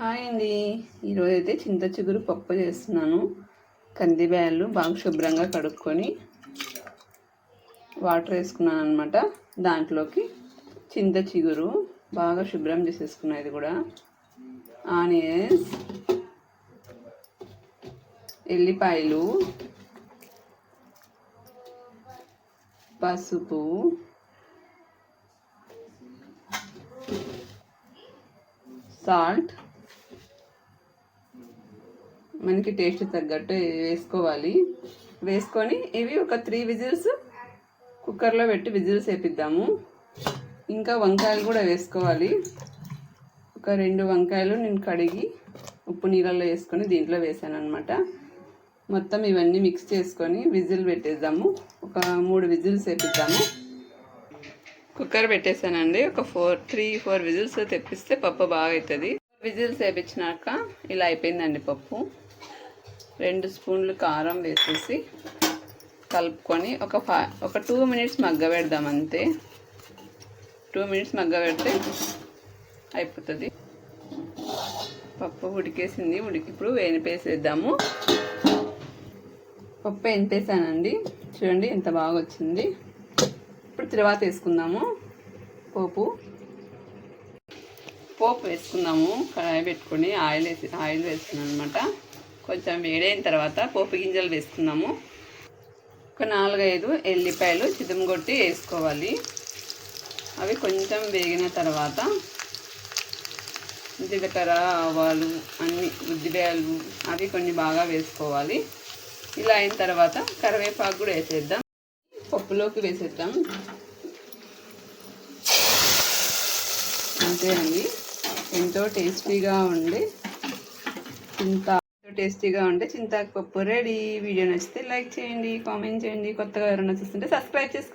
Hi అండి. ఈరోజు అయితే చింత చిగురు పప్పు చేస్తున్నాను. కందిబ్యాళ్ళు బాగా శుభ్రంగా కడుక్కొని వాటర్ వేసుకున్నాను అనమాట దాంట్లోకి చింత చిగురు బాగా శుభ్రం చేసేసుకున్నా ఇది కూడా. ఆనియన్స్ ఎల్లిపాయలు పసుపు సాల్ట్ మనకి టేస్ట్ తగ్గట్టు వేసుకోవాలి. వేసుకొని ఇవి ఒక త్రీ విజిల్స్ కుక్కర్లో పెట్టి విజిల్స్ వేపిద్దాము. ఇంకా వంకాయలు కూడా వేసుకోవాలి. ఒక రెండు వంకాయలు నేను కడిగి ఉప్పు నీళ్ళల్లో వేసుకొని దీంట్లో వేసాను అనమాట మొత్తం ఇవన్నీ మిక్స్ చేసుకొని విజిల్ పెట్టేద్దాము. ఒక మూడు విజిల్స్ వేపిద్దాము. కుక్కర్ పెట్టేసానండి. ఒక ఫోర్ త్రీ ఫోర్ విజిల్స్ తెప్పిస్తే పప్పు బాగా అవుతుంది విజిల్స్ వేపించినాక ఇలా అయిపోయిందండి పప్పు. రెండు స్పూన్లు కారం వేసేసి కలుపుకొని ఒక ఫై ఒక టూ మినిట్స్ మగ్గ పెడదాం అంతే. టూ మినిట్స్ మగ్గ పెడితే అయిపోతుంది. పప్పు ఉడికేసింది. ఉడికి ఇప్పుడు వేనిపేసేద్దాము. పప్పు వేనిపేసానండి. చూడండి ఎంత బాగా వచ్చింది ఇప్పుడు తర్వాత వేసుకుందాము. పోపు. పోపు వేసుకుందాము. కడాయి పెట్టుకొని ఆయిల్ వేసి ఆయిల్ వేసుకున్నాను అనమాట కొంచెం వేడైన తర్వాత పోపు గింజలు వేసుకున్నాము. ఒక నాలుగైదు ఎల్లిపాయలు చిదుముగొట్టి వేసుకోవాలి. అవి కొంచెం వేగిన తర్వాత జీలకర్ర ఆవాలు అన్ని ఉద్దిపాయలు అవి కొన్ని బాగా వేసుకోవాలి. ఇలా అయిన తర్వాత కరివేపాకు కూడా వేసేద్దాం. పప్పులోకి వేసేద్దాం. అంతే అండి. ఎంతో టేస్టీగా ఉండే టేస్టీగా ఉండే చింతాకు పప్పు రెడీ. వీడియో నచ్చితే లైక్ చేయండి కామెంట్ చేయండి. కొత్తగా ఎవరైనా చూస్తుంటే సబ్స్క్రైబ్ చేసుకోండి.